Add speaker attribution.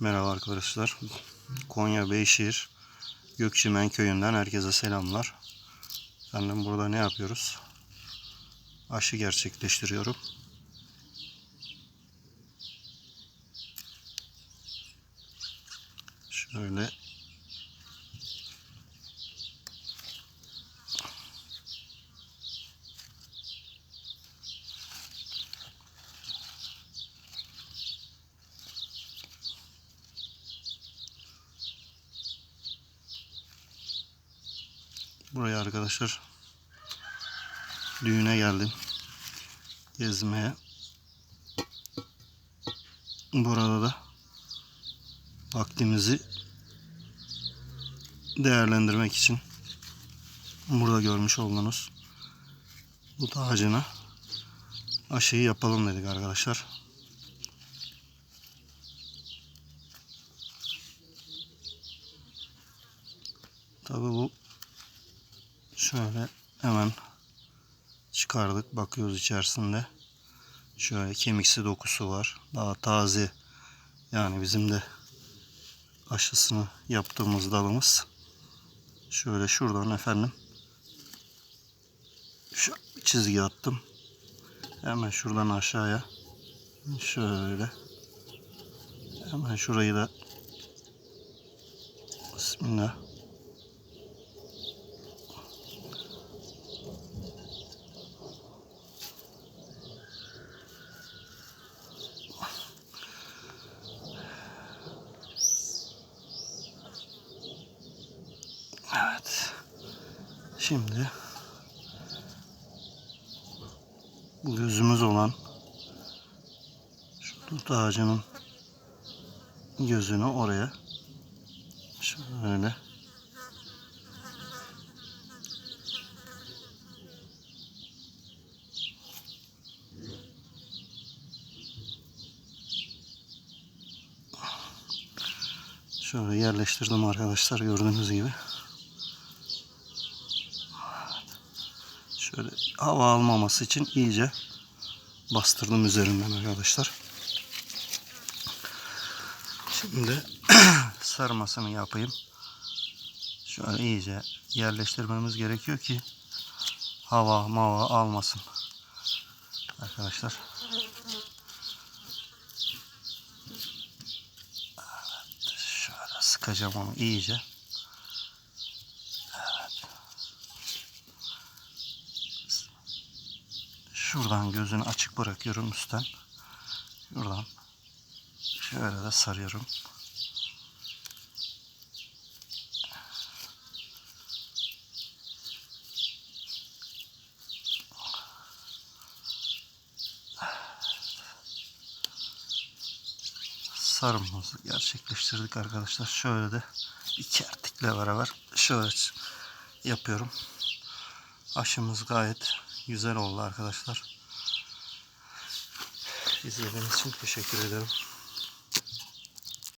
Speaker 1: Merhaba arkadaşlar. Konya Beyşehir Gökçemen köyünden herkese selamlar. Efendim burada ne yapıyoruz? Aşı gerçekleştiriyorum. Şöyle buraya arkadaşlar düğüne geldim. Gezmeye. Burada da vaktimizi değerlendirmek için burada görmüş olduğunuz bu ağacına aşıyı yapalım dedik arkadaşlar. Tabi bu şöyle hemen çıkardık bakıyoruz içerisinde. Şöyle kemiksi dokusu var. Daha taze yani bizim de aşısını yaptığımız dalımız. Şöyle şuradan efendim şu çizgi attım. Hemen şuradan aşağıya şöyle. Hemen şurayı da Bismillah Evet. Şimdi bu gözümüz olan şu dut ağacının gözünü oraya şöyle şöyle yerleştirdim arkadaşlar gördüğünüz gibi. Şöyle hava almaması için iyice bastırdım üzerinden arkadaşlar. Şimdi sarmasını yapayım. Şöyle iyice yerleştirmemiz gerekiyor ki hava mava almasın. Arkadaşlar. Evet, şöyle sıkacağım onu iyice. Şuradan gözünü açık bırakıyorum üstten. Şuradan şöyle de sarıyorum. Sarımımızı gerçekleştirdik arkadaşlar. Şöyle de iki ertikle beraber şöyle yapıyorum. Aşımız gayet güzel oldu arkadaşlar. İzlediğiniz için teşekkür ederim.